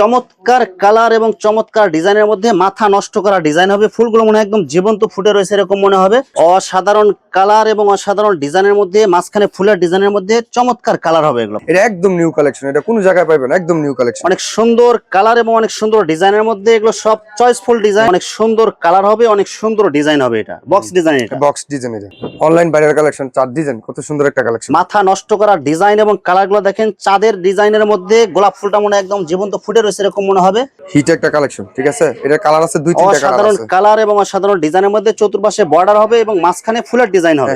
চমৎকার কালার এবং চমৎকার ডিজাইনের মধ্যে মাথা নষ্ট করা ডিজাইন হবে। ফুলগুলো মনে হয় একদম জীবন্ত ফুটে রয়েছে এরকম মনে হবে। অসাধারণ কালার এবং অসাধারণ ডিজাইনের মধ্যে মাঝখানে ফুলের ডিজাইনের মধ্যে চমৎকার কালার হবে এগুলো। এটা একদম নিউ কালেকশন এটা কোনো জায়গায় পাবেন না, একদম নিউ কালেকশন। অনেক সুন্দর কালার এবং অনেক সুন্দর ডিজাইনের মধ্যে এগুলো সব চয়েসফুল ডিজাইন। অনেক সুন্দর কালার হবে অনেক সুন্দর ডিজাইন হবে এটা। বক্স ডিজাইন এটা। বক্স ডিজাইন এটা। অনলাইন বাইরের কালেকশন চার ডিজাইন কত সুন্দর একটা কালেকশন। মাথা নষ্ট করা ডিজাইন এবং কালারগুলো দেখেন চাঁদের ডিজাইনের মধ্যে গোলাপ ফুলটা মনে একদম জীবন্ত ফুটে রয়েছে এরকম মনে হবে? হিট একটা কালেকশন ঠিক আছে? এটা কালার আছে দুই তিনটা কালার আছে। কালার এবং অসাধারণ ডিজাইনের মধ্যে চতুর্পাশে বর্ডার হবে এবং মাঝখানে ফুলের ডিজাইন হবে।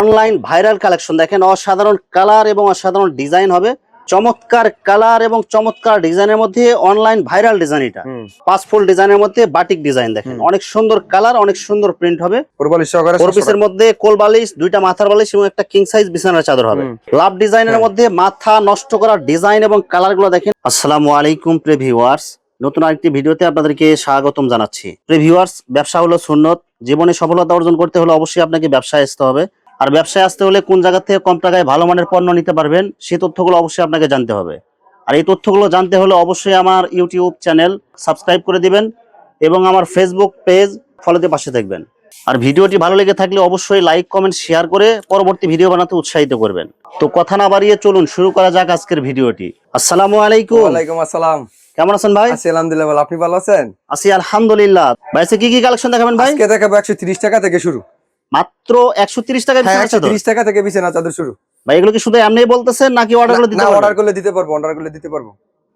অনলাইন ভাইরাল কালেকশন দেখেন অসাধারণ কালার এবং অসাধারণ ডিজাইন হবে। চমৎকার কালার এবং চমৎকার ডিজাইনের মধ্যে অনলাইন ভাইরাল ডিজাইন এটা। হুম। পাঁচ ফুল ডিজাইনের মধ্যে বাটিক ডিজাইন দেখেন। অনেক সুন্দর কালার অনেক সুন্দর প্রিন্ট হবে। পিসের মধ্যে কোল বালিশ দুইটা মাথার বালিশ এবং একটা কিং সাইজ বিছানার চাদর হবে। লাভ ডিজাইনের হ্যাঁ। মধ্যে মাথা নষ্ট করা ডিজাইন এবং কালারগুলো দেখেন। আসসালামু আলাইকুম প্রে ভিউয়ার্স নতুন আরেকটি ভিডিওতে আপনাদেরকে স্বাগতম জানাচ্ছি। প্রেভিওয়ার্স ব্যবসা হলো সুন্নত। জীবনে সফলতা অর্জন করতে হলে অবশ্যই আপনাকে ব্যবসায় আসতে হবে। আর ব্যবসায় আসতে হলে কোন জায়গা থেকে কম টাকায় ভালো মানের পণ্য নিতে পারবেন সেই তথ্যগুলো অবশ্যই আপনাকে জানতে হবে। আর এই তথ্যগুলো জানতে হলে অবশ্যই আমার ইউটিউব চ্যানেল সাবস্ক্রাইব করে দিবেন এবং আমার ফেসবুক পেজ ফলোতে পাশে থাকবেন। আর ভিডিওটি ভালো লেগে থাকলে অবশ্যই লাইক কমেন্ট শেয়ার করে পরবর্তী ভিডিও বানাতে উৎসাহিত করবেন। তো কথা না বাড়িয়ে চলুন শুরু করা যাক আজকের ভিডিওটি। আসসালামু আলাইকুম। ওয়ালাইকুম আসসালাম। কেমন আছেন ভাই? আছি আলহামদুলিল্লাহ আপনি ভালো আছেন? আছি আলহামদুলিল্লাহ। ভাই আজকে কি কি কালেকশন দেখাবেন ভাই? আজকে দেখাবো একশো তিরিশ টাকা থেকে শুরু। মাত্র একশো তিরিশ টাকা হ্যাঁ টাকা থেকে বিছানা চাদর শুরু। ভাই এগুলো কি শুধু বলতেছেন নাকি অর্ডার করে দিতে না পারবেন? অর্ডার করলে দিতে পারব অর্ডার করলে দিতে পারব।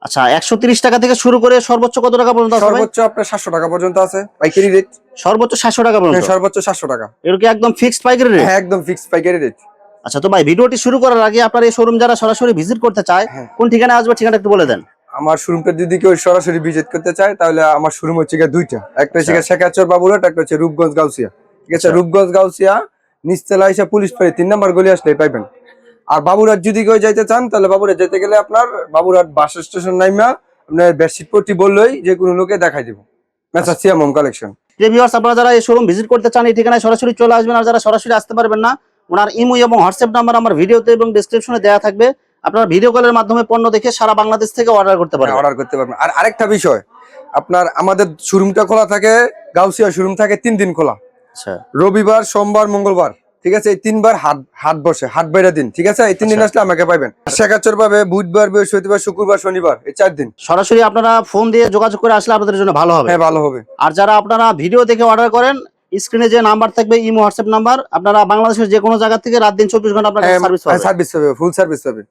আচ্ছা একশো তিরিশ টাকা থেকে শুরু করে সর্বোচ্চ কত টাকা পর্যন্ত আছে সর্বোচ্চ আপনার সাতশো টাকা পর্যন্ত আছে পাইকারি রেট সর্বোচ্চ সাতশো টাকা পর্যন্ত? সর্বোচ্চ সাতশো টাকা। এগুলো কি একদম ফিক্সড পাইকারি রেট হ্যাঁ একদম ফিক্সড পাইকারি রেট আচ্ছা তো ভাই ভিডিওটি শুরু করার আগে আপনার এই শোরুম যারা সরাসরি ভিজিট করতে চায় হ্যাঁ। কোন ঠিকানা আসবে ঠিকানা একটু বলে দেন। আমার শোরুমটা যদি কেউ সরাসরি ভিজিট করতে চায় তাহলে আমার শোরুম হচ্ছে দুইটা। একটা হচ্ছে আচ্ছা। শেখাচর বাবুরহাট একটা হচ্ছে রূপগঞ্জ গাউসিয়া। ঠিক আছে আচ্ছা। রূপগঞ্জ গাউসিয়া নিচতলা এসে পুলিশ ফাঁড়ি তিন নম্বর গলি আসলে পাইবেন। আর বাবুরহাট যদি কেউ যাইতে চান তাহলে বাবুরহাট যেতে গেলে আপনার বাবুরহাট বাস স্টেশন নাইমা আপনার বেডশিট পট্টি বললেই যে কোনো লোকে দেখাই দিব। মেসা সিয়াম কালেকশন যে ভিউয়ার্স আপনারা যারা এই শোরুম ভিজিট করতে চান এই ঠিকানায় সরাসরি চলে আসবেন। আর যারা সরাসরি আসতে পারবেন না ওনার ইমো এবং হোয়াটসঅ্যাপ নাম্বার আমার ভিডিওতে এবং ডেসক্রিপশনে দেওয়া থাকবে। আপনারা ভিডিও কলের মাধ্যমে পণ্য দেখে সারা বাংলাদেশ থেকে অর্ডার করতে পারবেন। অর্ডার করতে পারবেন। আর আরেকটা বিষয় আপনার আমাদের শোরুমটা খোলা থাকে গাউসিয়া শোরুম থাকে তিন দিন খোলা। আচ্ছা। রবিবার সোমবার মঙ্গলবার ঠিক আছে? এই তিনবার হাট হাট বসে হাট বাইরা দিন ঠিক আছে? এই তিন দিন আচ্ছা। আসলে আমাকে পাইবেন। শেখাচর পাবে বুধবার বৃহস্পতিবার শুক্রবার শনিবার এই চার দিন। সরাসরি আপনারা ফোন দিয়ে যোগাযোগ করে আসলে আপনাদের জন্য ভালো হবে। হ্যাঁ ভালো হবে। আর যারা আপনারা ভিডিও দেখে অর্ডার করেন স্ক্রিনে যে নাম্বার থাকবে ইমো হোয়াটসঅ্যাপ নাম্বার আপনারা বাংলাদেশের যে কোনো জায়গা থেকে রাত দিন চব্বিশ ঘণ্টা আপনার সার্ভিস পাবেন। সার্ভিস পাবে ফুল সার্ভিস পাবে।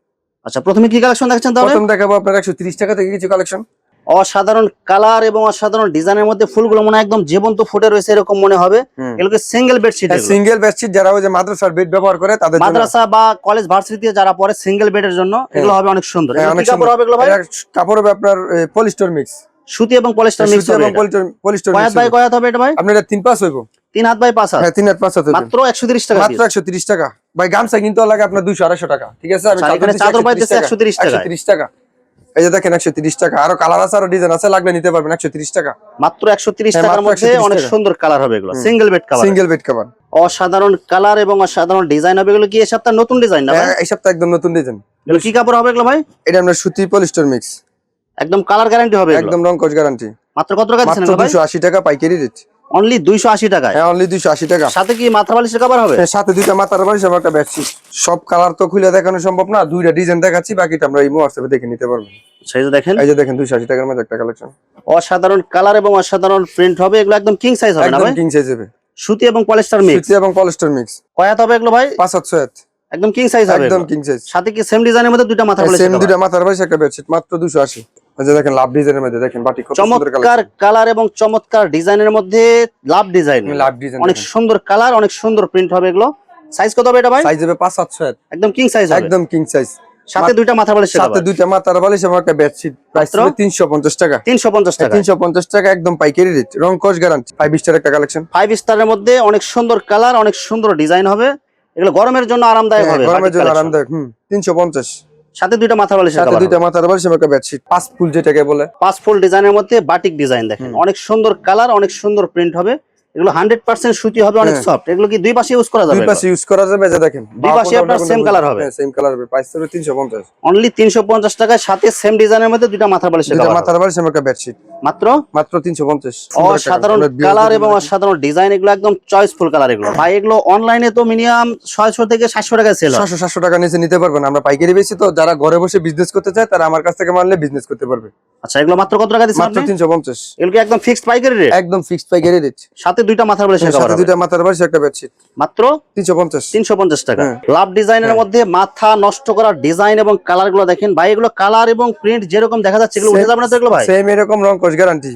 আচ্ছা প্রথমে কি কালেকশন দেখছেন তাহলে? প্রথম দেখাবো আপনার একশো তিরিশ টাকা থেকে কিছু কালেকশন অসাধারণ কালার এবং অসাধারণ ডিজাইনের মধ্যে ফুলগুলো মনে হয় একদম জীবন্ত ফুটে রয়েছে এরকম মনে হবে। এগুলোকে সিঙ্গেল বেডশিট সিঙ্গেল বেডশিট যারা ওই যে মাদ্রাসার বেড ব্যবহার করে তাদের মাদ্রাসা বা কলেজ ভার্সিটিতে যারা পড়ে সিঙ্গেল বেডের জন্য এগুলো হবে অনেক সুন্দর। হ্যাঁ, কাপড় হবে এগুলো ভাই? কাপড় হবে আপনার পলিস্টার মিক্স সুতি এবং পলিস্টার মিক্স হবে এবং। পলিস্টর কয় হাত বাই কয় হবে এটা ভাই? আপনার এটা তিন পাঁচ হইব। তিন হাত বাই পাঁচ হাত? হ্যাঁ তিন হাত পাঁচ হাত মাত্র একশো তিরিশ টাকা মাত্র একশো তিরিশ টাকা। ভাই গামছা কিন্তু লাগে আপনার দুইশো আড়াইশো টাকা। ঠিক আছে? আমি আচ্ছা, চাদর পাইতেছে 130 টাকায়। তিরিশ টাকা। এই যে দেখেন একশো তিরিশ টাকা। আরও কালার আছে আরও ডিজাইন আছে লাগলে নিতে পারবেন একশো তিরিশ টাকা। মাত্র একশো তিরিশ হ্যাঁ, টাকার মধ্যে অনেক সুন্দর কালার হবে এগুলো। Single bed colour single bed cover অসাধারণ কালার এবং অসাধারণ ডিজাইন হবে এগুলো কি? এই সপ্তাহ নতুন ডিজাইন না এই সপ্তাহে একদম নতুন ডিজাইন কি কাপড় হবে এগুলো ভাই? এটা আপনার সুতি পলিস্টর মিক্স একদম কালার গ্যারান্টি হবে একদম রং কোচ গ্যারান্টি মাত্র কত টাকা দিচ্ছেন ভাই? দুশো আশি টাকা পাইকারি রেট অনলি দুইশো আশি টাকায়? হ্যাঁ অনলি দুইশো আশি টাকা। সাথে কি মাথা বালিশের কাপড় হবে? এর সাথে দুইটা মাথার বালিশ এবং একটা বেডশিট সব কালার তো খুলে দেখানো সম্ভব না দুইটা ডিজাইন দেখাচ্ছি বাকিটা আমরা এই হোয়াটসঅ্যাপে দেখে নিতে পারব। সেই যে দেখেন। এই যে দেখেন দুইশো আশি টাকার মধ্যে একটা কালেকশন অসাধারণ কালার এবং অসাধারণ প্রিন্ট হবে এগুলো একদম কিং সাইজ হবে না একদম কিং সাইজ হবে। সুতি এবং পলিস্টার মিক্স সুতি এবং পলিস্টার মিক্স কয়াত হবে এগুলো ভাই? পাঁচ সাত ছয় একদম কিং সাইজ হবে একদম কিং সাইজ সাথে কি সেম ডিজাইনের মধ্যে দুইটা মাথা বালিশ সেম দুইটা মাথার বালিশ একটা বেডশিট মাত্র দুশো আশি। এই যে দেখেন লাভ ডিজাইনের মধ্যে দেখেন বাটি সুন্দর চমৎকার কালার এবং চমৎকার ডিজাইনের মধ্যে লাভ ডিজাইন। লাভ ডিজাইন অনেক সুন্দর কালার অনেক সুন্দর প্রিন্ট হবে এগুলো। সাইজ কত হবে এটা ভাই? সাইজ হবে পাঁচ সাত ছয়। একদম কিং সাইজ হবে। একদম কিং সাইজ সাথে দুইটা মাথা বালিশ সাথে দুইটা মাথার বালিশ এবং একটা বেডশিট প্রাইস? তিনশো পঞ্চাশ টাকা। তিনশো পঞ্চাশ টাকা। তিনশো পঞ্চাশ টাকা একদম পাইকারি রেট রং কস গ্যারান্টি ফাইভ স্টার একটা কালেকশন ফাইভ স্টারের মধ্যে অনেক সুন্দর কালার অনেক সুন্দর ডিজাইন হবে। এগুলো গরমের জন্য আরামদায়ক হবে হ্যাঁ, গরমের জন্য আরামদায়ক হুম তিনশো পঞ্চাশ। সাথে দুইটা মাথা বালিশ সাথে দুইটা মাথার বালিশ এবং একটা বেডশিট পাঁচ ফুল যেটাকে বলে। পাঁচ ফুল ডিজাইনের মধ্যে বাটিক ডিজাইন দেখেন। অনেক সুন্দর কালার অনেক সুন্দর প্রিন্ট হবে। এগুলো হান্ড্রেড পার্সেন্ট সুতি হবে অনেক হ্যাঁ। সফট এগুলো কি দুই পাশে ইউজ করা যাবে দুই পাশে ইউজ করা যাবে যে দেখেন দুই পাশে আপনার সেম কালার হবে। সেম কালার হবে। প্রাইস হবে 350 অনলি তিনশো পঞ্চাশ টাকায় সাথে সেম ডিজাইনের মধ্যে দুইটা মাথা বালিশ দুইটা মাথার বালিশ এবং একটা বেডশিট মাত্র? মাত্র 350 সুন্দর অসাধারণ কালার এবং অসাধারণ ডিজাইন এগুলো একদম চয়েসফুল কালার এগুলো। ভাই এগুলো অনলাইনে তো মিনিমাম ছয়শো থেকে সাতশো টাকায় সেল হয়। 600 700 টাকা নিচে নিতে পারবেন। আমরা পাইকারি বেশি তো যারা ঘরে বসে বিজনেস করতে চায় তারা আমার কাছ থেকে মানলে বিজনেস করতে পারবে। আচ্ছা এগুলো মাত্র কত টাকা দিচ্ছেন মাত্র 350 এগুলো কি একদম ফিক্সড পাইকারি রেট একদম ফিক্সড পাইকারি রেট সাথে দুইটা মাথার সাথে দুইটা মাথার বালিশ একটা বেডশিট মাত্র 350 তিনশো পঞ্চাশ টাকা। হ্যাঁ। লাভ ডিজাইনের মধ্যে মাথা নষ্ট করার ডিজাইন এবং কালারগুলো দেখেন। ভাই এগুলো কালার এবং প্রিন্ট যেরকম দেখা যাচ্ছে এগুলো উঠে যাবে না তো এগুলো ভাই? সেম এরকম রং গ্যারান্টি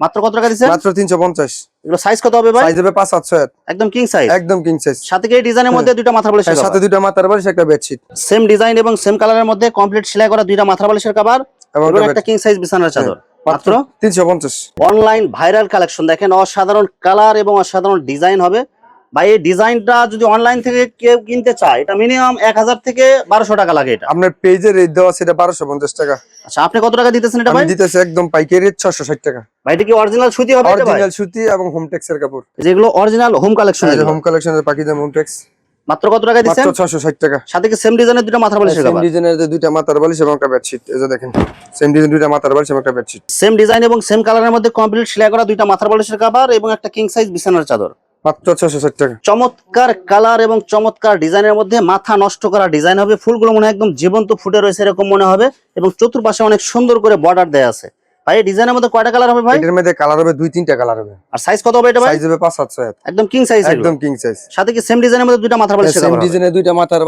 মাত্র কত টাকা দিচ্ছেন? মাত্র 350 এগুলো সাইজ কত হবে ভাই? সাইজ হবে 5 700 একদম কিং সাইজ একদম কিং সাইজ সাথে কি ডিজাইনের মধ্যে দুইটা মাথার বালিশের সাথে দুইটা মাথার বালিশ একটা বেডশিট সেম ডিজাইন এবং সেম কালারের মধ্যে কমপ্লিট সেলাই করা দুইটা মাথার বালিশের কভার এবং একটা কিং সাইজ বিছানার চাদর। মাত্র 350 অনলাইন ভাইরাল কালেকশন দেখেন অসাধারণ কালার এবং অসাধারণ ডিজাইন হবে। ভাই এই ডিজাইনটা যদি অনলাইন থেকে কেউ কিনতে চায় এটা মিনিমাম এক হাজার থেকে বারোশো টাকা লাগে এটা। আপনার পেজে রেট দেওয়া সেটা 1250 টাকা। আচ্ছা আপনি কত টাকা দিতেছেন এটা আমি ভাই? দিতেছি একদম পাইকারি রেট 660 টাকা। ভাই এটা কি অরিজিনাল সুতি হবে এটা ভাই? অরিজিনাল সুতি এবং হোম টেক্সের কাপড়। যেগুলো অরিজিনাল হোম কালেকশন হোম কালেকশনের পাকিজাম হোম টেক্স মাত্র কত টাকা দিচ্ছেন? মাত্র 660 টাকা। সাথে কি সেম ডিজাইনের দুটো মাথার বালিশের সেম ডিজাইনের যে দুইটা মাথার বালিশ এবং একটা বেডশিট এই যে দেখেন সেম ডিজাইন দুইটা মাথার বালিশ এবং একটা বেডশিট সেম ডিজাইন এবং সেম কালারের মধ্যে কমপ্লিট সেলাই করা দুইটা মাথার বালিশের কভার এবং একটা কিং সাইজ বিছানার চাদর। মাত্র 660 টাকা। চমৎকার কালার এবং চমৎকার ডিজাইনের মধ্যে মাথা নষ্ট করা ডিজাইন হবে। ফুলগুলো মনে হয় একদম জীবন্ত ফুটে রয়েছে এরকম মনে হবে এবং চতুর্পাশে অনেক সুন্দর করে বর্ডার দেয়া আছে। ভাই ডিজাইনের মধ্যে কয়টা কালার হবে ভাই? এটার মধ্যে কালার হবে দুই তিনটা কালার হবে। আর সাইজ কত হবে এটা ভাই? সাইজ হবে 5 700 একদম কিং সাইজ একদম কিং সাইজ সাথে কি সেম ডিজাইনের মধ্যে দুইটা মাথার সেম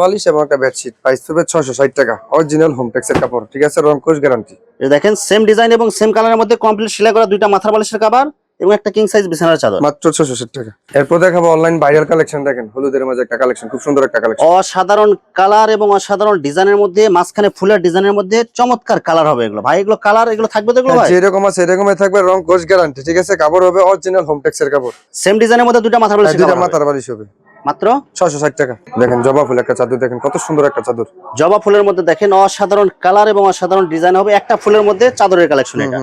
বালিশ এবং একটা বেডশিট প্রাইস হবে 660 টাকা। অরিজিনাল হোম টেক্সের কাপড় ঠিক আছে? রং কোশ গ্যারান্টি দেখেন সেম ডিজাইন এবং সেম কালারের মধ্যে কমপ্লিট সেলাই করা দুইটা মাথার বালিশের কভার এবং একটা কিং সাইজ বিছানার চাদর। মাত্র 660 টাকা। এরপর দেখাবো অনলাইন ভাইরাল কালেকশন দেখেন। হলুদের মাঝে একটা কালেকশন খুব সুন্দর একটা কালেকশন অসাধারণ কালার এবং অসাধারণ ডিজাইনের মধ্যে মাঝখানে ফুলের ডিজাইনের মধ্যে চমৎকার কালার হবে এগুলো। ভাই এগুলো কালার এগুলো থাকবে তো এগুলো ভাই? যেরকম আছে এরকমই থাকবে রং কোশ গ্যারান্টি ঠিক আছে? কাপড় হবে অরিজিনাল হোম টেক্সের কাপড়। সেম ডিজাইনের মধ্যে দুটো মাথার দুইটা কভার হবে। মাথার বালিশ হবে। মাত্র? 660 টাকা। দেখেন জবা ফুল একটা চাদর দেখেন কত সুন্দর একটা চাদর। জবা ফুলের মধ্যে দেখেন অসাধারণ কালার এবং অসাধারণ ডিজাইন হবে একটা ফুলের মধ্যে চাদরের কালেকশন এটা।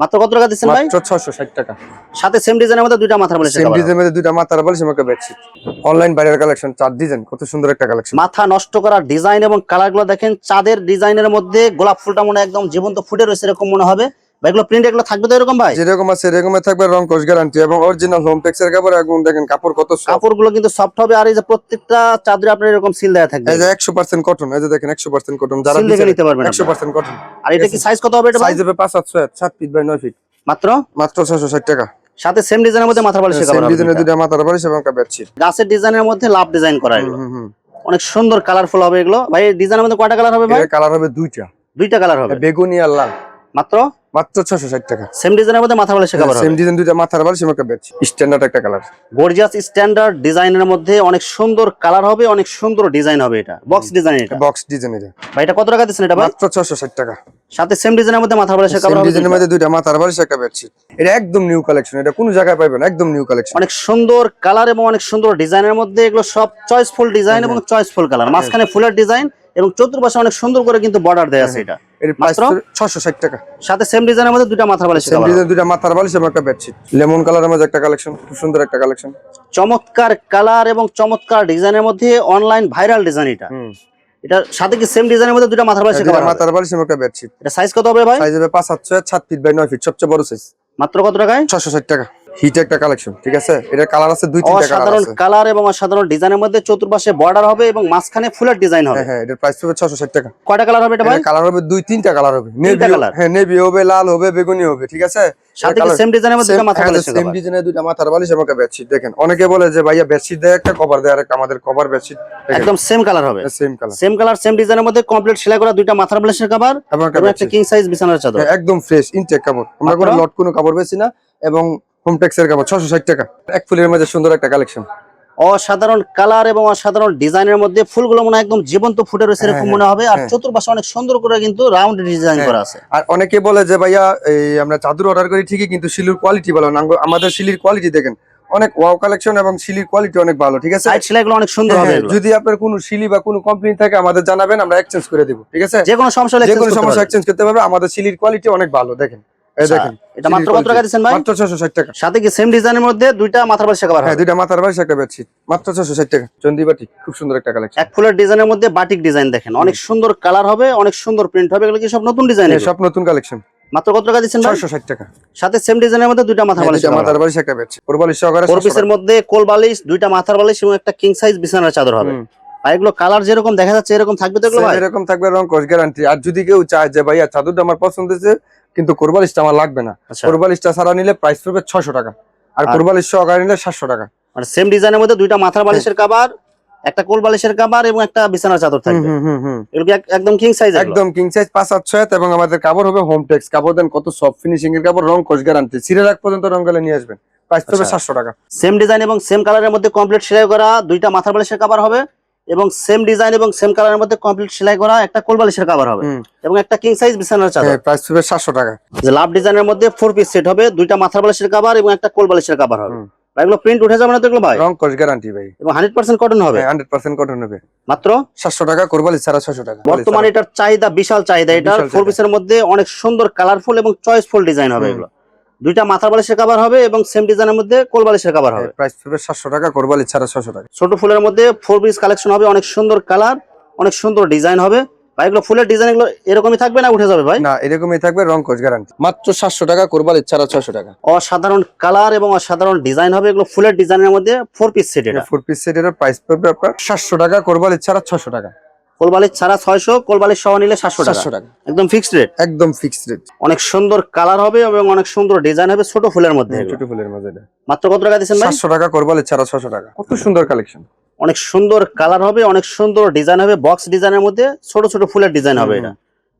মাত্র কত টাকা দিচ্ছেন ভাই? মাত্র 660 টাকা। সাথে সেম ডিজাইনের মধ্যে দুইটা মাথার বলে সেম ডিজাইনের মধ্যে দুইটা মাথার বালিশ আমাকে বেডশিট অনলাইন বাইরের কালেকশন চার ডিজাইন কত সুন্দর একটা কালেকশন মাথা নষ্ট করার ডিজাইন এবং কালারগুলো দেখেন চাঁদের ডিজাইনের মধ্যে গোলাপ ফুলটা মনে একদম জীবন্ত ফুটে রয়েছে এরকম মনে হবে। এগুলো প্রিন্ট এগুলো থাকবে তো এরকম ভাই? যেরকম আছে এরকমই থাকবে রং কোশ গ্যারান্টি এবং অরিজিনাল হোম টেক্সের কাপড়। এবং দেখেন কাপড় কত কাপড়গুলো কিন্তু সফট হবে আর এই যে প্রত্যেকটা চাদরে আপনার এরকম সিল দেওয়া থাকবে। এই যে 100% কটন এই যে দেখেন 100% কটন যারা সিল দেখে নিতে পারবেন 100% কটন আর এটা কি সাইজ কত হবে এটা সাইজ হবে 5 700 7 ফিট বাই 9 ফিট মাত্র? মাত্র 660 টাকা। সাথে সেম ডিজাইনের মধ্যে মাথার বালিশের সেম ডিজাইনের হবে মাথার বালিশ এবং একটা বেডশিট গাছের ডিজাইনের মধ্যে লাভ ডিজাইন করা এগুলো। অনেক সুন্দর কালারফুল হবে এগুলো। ভাই ডিজাইনের মধ্যে কয়টা কালার হবে ভাই? কালার হবে দুইটা। দুইটা কালার হবে। বেগুনি আর লাল। মাত্র? মাত্র 660 টাকা। সেম ডিজাইনের মধ্যে মাথার বালিশের কভার সেম ডিজাইন দুইটা মাথার বালিশ এবং বেডশিট স্ট্যান্ডার্ড একটা কালার গর্জিয়াস স্ট্যান্ডার্ড ডিজাইনের মধ্যে অনেক সুন্দর কালার হবে অনেক সুন্দর ডিজাইন হবে এটা। বক্স ডিজাইন এটা। বক্স ডিজাইন এটা। ভাই এটা কত টাকা দিচ্ছেন এটা ভাই? মাত্র 660 টাকা। সাথে সেম ডিজাইনের মধ্যে মাথার বালিশের কভার হবে ডিজাইনের মধ্যে দুইটা মাথার বালিশ একটা বেডশিট এটা একদম নিউ কালেকশন এটা কোনো জায়গায় পাবেন একদম নিউ কালেকশন অনেক সুন্দর কালার এবং অনেক সুন্দর ডিজাইনের মধ্যে এগুলো সব চয়েসফুল ডিজাইন এবং চয়েসফুল কালার মাঝখানে ফুলের ডিজাইন এবং চতুর্পাশে অনেক সুন্দর করে কিন্তু বর্ডার দেওয়া আছে এটা। এর প্রাইস মাত্র? 660 টাকা। সাথে সেম ডিজাইনের মধ্যে দুইটা মাথার বালিশের সেম ডিজাইন দুইটা মাথার বালিশ এবং একটা বেডশিট লেমন কালারের মধ্যে একটা কালেকশন খুব সুন্দর একটা কালেকশন চমৎকার কালার এবং চমৎকার ডিজাইনের মধ্যে অনলাইন ভাইরাল ডিজাইন এটা। এটা সাথে কি সেম ডিজাইনের মধ্যে দুইটা মাথার বালিশের দুইটা কভার মাথার বালিশ এবং একটা বেডশিট এটা সাইজ কত হবে ভাই? সাইজ হবে 5 7 7 ফিট বাই 9 ফিট সবচেয়ে বড় সাইজ মাত্র কত টাকায়? 660 টাকা। হিট একটা কালেকশন ঠিক আছে? এটা কালার আছে দুই তিনটা কালার আছে। কালার এবং অসাধারণ ডিজাইনের মধ্যে চতুর্পাশে বর্ডার হবে এবং মাঝখানে ফুলের ডিজাইন হবে। হ্যাঁ হ্যাঁ এটার প্রাইস হবে 660 টাকা। কয়টা কালার হবে এটা ভাই? কালার হবে দুই তিনটা কালার হবে। Navy colour? হ্যাঁ নেভি হবে লাল হবে বেগুনি হবে ঠিক আছে? সাথে কি সেম ডিজাইনের মধ্যে দুইটা মাথার সেম ডিজাইনের দুইটা মাথার বালিশ এবং একটা বেডশিট দেখেন। অনেকে বলে যে ভাইয়া বেডশিট দেয় একটা কভার দেয় আর একটা আমাদের কভার বেডশিট একদম সেম কালার হবে। Same colour same colour same ডিজাইনের মধ্যে কমপ্লিট সেলাই করা দুইটা মাথার বালিশের কভার এবং একটা কিং সাইজ বিছানার চাদর। একদম ফ্রেশ ইনটেক কাপড় আমরা কোনো লট কোনো কাপড় বেশি না এবং হোম কাপড় 660 টাকা। এক ফুলের মধ্যে সুন্দর একটা কালেকশন অসাধারণ কালার এবং অসাধারণ ডিজাইনের মধ্যে ফুলগুলো মনে হয় একদম জীবন্ত ফুটে রয়েছে এরকম হ্যাঁ, মনে হবে। আর হ্যাঁ। চতুর্পাশে অনেক সুন্দর করে কিন্তু রাউন্ড ডিজাইন হ্যাঁ। করা আছে। আর অনেকে বলে যে ভাইয়া এই আমরা চাদর অর্ডার করি ঠিকই কিন্তু শিলির কোয়ালিটি ভালো না। আমাদের শিলির কোয়ালিটি দেখেন অনেক ওয়াও কালেকশন এবং শিলির কোয়ালিটি অনেক ভালো ঠিক আছে? সাইড সেলাইগুলো অনেক সুন্দর হবে হ্যাঁ, যদি আপনার কোনো শিলি বা কোনো কমপ্লেন থাকে আমাদের জানাবেন আমরা এক্সচেঞ্জ করে দেবো ঠিক আছে? যে কোনো সমস্যা যে কোনো সমস্যা। এক্সচেঞ্জ করতে পারবে আমাদের শিলির কোয়ালিটি অনেক ভালো দেখেন। এই আচ্ছা, দেখেন এটা মাত্র কত টাকা দিচ্ছেন ভাই? মাত্র ছশো ষাট টাকা। সাথে কি সেম ডিজাইনের মধ্যে দুইটা মাথার কভার হ্যাঁ দুইটা মাথার বালিশ একটা বেডশিট মাত্র ছশো ষাট টাকা। খুব সুন্দর একটা কালেকশন এক ফুলের ডিজাইনের মধ্যে বাটিক ডিজাইন দেখেন। অনেক সুন্দর কালার হবে অনেক সুন্দর প্রিন্ট হবে। এগুলো কি সব নতুন ডিজাইন সব নতুন কালেকশন মাত্র কত টাকা দিচ্ছেন সাথে সেম ডিজাইনের মধ্যে দুইটা মাথার হ্যাঁ, বালিশ মাথার বালিশ একটা বেডশিট ওর বালিশ সহকারে ফোর 700 পিসের মধ্যে কোল বালিশ দুইটা মাথার বালিশ এবং একটা কিং সাইজ বিছানার চাদর হবে। আর এগুলো কালার যেরকম দেখা যাচ্ছে এরকম থাকবে তো এরকম থাকবে রং গ্যারান্টি আর যদি কেউ চায় যে ভাইয়া চাদরটা আমার পছন্দ হয়েছে কিন্তু কোরবালিশটা আমার লাগবে না। আচ্ছা। কোরবালিশটা ছাড়া নিলে প্রাইস পড়বে ছশো টাকা। আর কোরবালিশ সহকারে নিলে সাতশো টাকা। মানে সেম ডিজাইনের মধ্যে দুইটা মাথার বালিশের কাবার একটা কোল বালিশের কাবার এবং একটা বিছানার চাদর থাকবে। এগুলো একদম কিং সাইজ একদম কিং সাইজ পাঁচ আট ছয় এবং আমাদের কাপড় হবে হোম টেক্স কাপড় দেন কত সফট ফিনিশিং এর কাপড় রং কোচ গ্যারান্টি সিরে রাখ পর্যন্ত রং গেলে নিয়ে আসবেন। প্রাইস পড়বে আচ্ছা। সাতশো টাকা। সেম ডিজাইন এবং সেম কালারের মধ্যে কমপ্লিট সেলাই করা দুইটা মাথার বালিশের কাবার হবে। এবং সেম ডিজাইন এবং সেম কালারের মধ্যে কমপ্লিট সেলাই করা একটা কোল বালিশের কাবার হবে। এবং একটা কিং সাইজ বিছানার চাদর। হ্যাঁ প্রাইস পড়বে সাতশো টাকা। যে লাভ ডিজাইনের মধ্যে ফোর পিস সেট হবে দুইটা মাথার বালিশের কাবার এবং একটা কোল বালিশের কাবার হবে। ভাই, এগুলো প্রিন্ট উঠে যাবে না তো এগুলো ভাই? রং কোচ গ্যারান্টি ভাই। এবং হান্ড্রেড পার্সেন্ট কটন হবে? হান্ড্রেড পার্সেন্ট কটন হবে। মাত্র? সাতশো টাকা কোরবালিশ ছাড়া ছশো টাকা। বর্তমানে এটার চাহিদা বিশাল চাহিদা। এটা বিশাল ফোর। পিসের মধ্যে অনেক সুন্দর কালারফুল এবং চয়েসফুল ডিজাইন হবে এগুলো। দুইটা মাথার বালিশের কাবার হবে এবং সেম ডিজাইনের মধ্যে কোল বালিশের কাবার হবে। প্রাইস পড়বে সাতশো টাকা কোরবালিশ ছাড়া ছশো টাকা। ছোট ফুলের মধ্যে ফোর পিস কালেকশন হবে অনেক সুন্দর কালার অনেক সুন্দর ডিজাইন হবে। ভাই এগুলো ফুলের ডিজাইন এগুলো এরকমই থাকবে না উঠে যাবে ভাই? না এরকমই থাকবে রং কোচ গ্যারান্টি মাত্র সাতশো টাকা কোরবালিশ ছাড়া ছশো টাকা। অসাধারণ কালার এবং অসাধারণ ডিজাইন হবে এগুলো ফুলের ডিজাইনের মধ্যে ফোর পিস সেট এটা ফোর পিস সেটের প্রাইস পড়বে আপনার সাতশো টাকা কোরবালিশ ছাড়া ছশো টাকা। কোলবালিশ ছাড়া ছয়শো কোলবালিশ সহ নিলে সাতশো টাকা। সাতশো টাকা। একদম ফিক্সড রেট একদম ফিক্সড রেট অনেক সুন্দর কালার হবে এবং অনেক সুন্দর ডিজাইন হবে ছোট ফুলের মধ্যে। ছোট ফুলের এটা। মাত্র কত টাকা দিচ্ছেন ভাই? সাতশো টাকা কোরবালিশ ছাড়া ছশো টাকা। কত সুন্দর কালেকশন অনেক সুন্দর কালার হবে অনেক সুন্দর ডিজাইন হবে বক্স ডিজাইনের মধ্যে ছোট ছোট ফুলের ডিজাইন হবে এটা।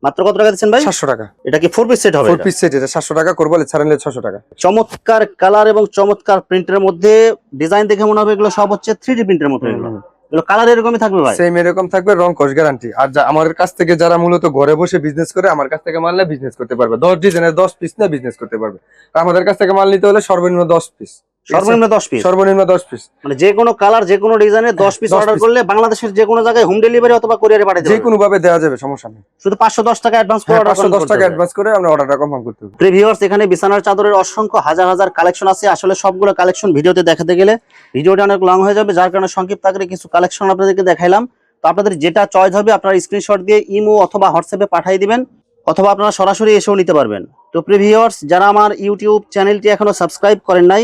মাত্র কত টাকা দিচ্ছেন ভাই? সাতশো টাকা। এটা কি ফোর পিস সেট হবে ফোর? পিস সেট এটা সাতশো টাকা কোরবালিশ ছাড়া নিলে ছশো টাকা। চমৎকার কালার এবং চমৎকার প্রিন্টের মধ্যে ডিজাইন দেখে মনে হবে এগুলো সব হচ্ছে থ্রি ডি প্রিন্টের মতো এগুলো। কালার এরকমই থাকবে সেম এরকম থাকবে গ্যারান্টি আর আমার কাছ থেকে যারা মূলত ঘরে বসে বিজনেস করে, আমার কাছ থেকে বিজনেস করতে পারবে। দশ ডিজাইনের দশ পিস বিজনেস করতে পারবে। আমাদের কাছ থেকে মাল নিতে হলে সর্বনিম্ন দশ পিস সর্বনিম্ন দশ পিস সর্বনিম্ন দশ পিস মানে যে কোনো কালার যে কোনো ডিজাইনের দশ পিস অর্ডার করলে বাংলাদেশের যে কোনো জায়গায় হোম ডেলিভারি অথবা কোরিয়ারে পাঠাতে যে পারবে কোনো ভাবে দেওয়া যাবে সমস্যা নেই। শুধু পাঁচশো দশ টাকা অ্যাডভান্স করে হ্যাঁ, অর্ডার পাঁচশো দশ টাকা অ্যাডভান্স করে আমরা অর্ডারটা কনফার্ম করতে হবে। প্রিভিউয়ার্স এখানে বিছানার চাদরের অসংখ্য হাজার হাজার কালেকশন আছে। আসলে সবগুলো কালেকশন ভিডিওতে দেখাতে গেলে ভিডিওটা অনেক লং হয়ে যাবে। যার কারণে সংক্ষিপ্ত আকারে কিছু কালেকশন আপনাদেরকে দেখাইলাম। তো আপনাদের যেটা চয়েস হবে আপনারা স্ক্রিনশট দিয়ে ইমো অথবা হোয়াটসঅ্যাপে পাঠিয়ে দিবেন অথবা আপনারা সরাসরি এসেও নিতে পারবেন। তো প্রিভিউয়ার্স যারা আমার ইউটিউব চ্যানেলটি এখনও সাবস্ক্রাইব করেন নাই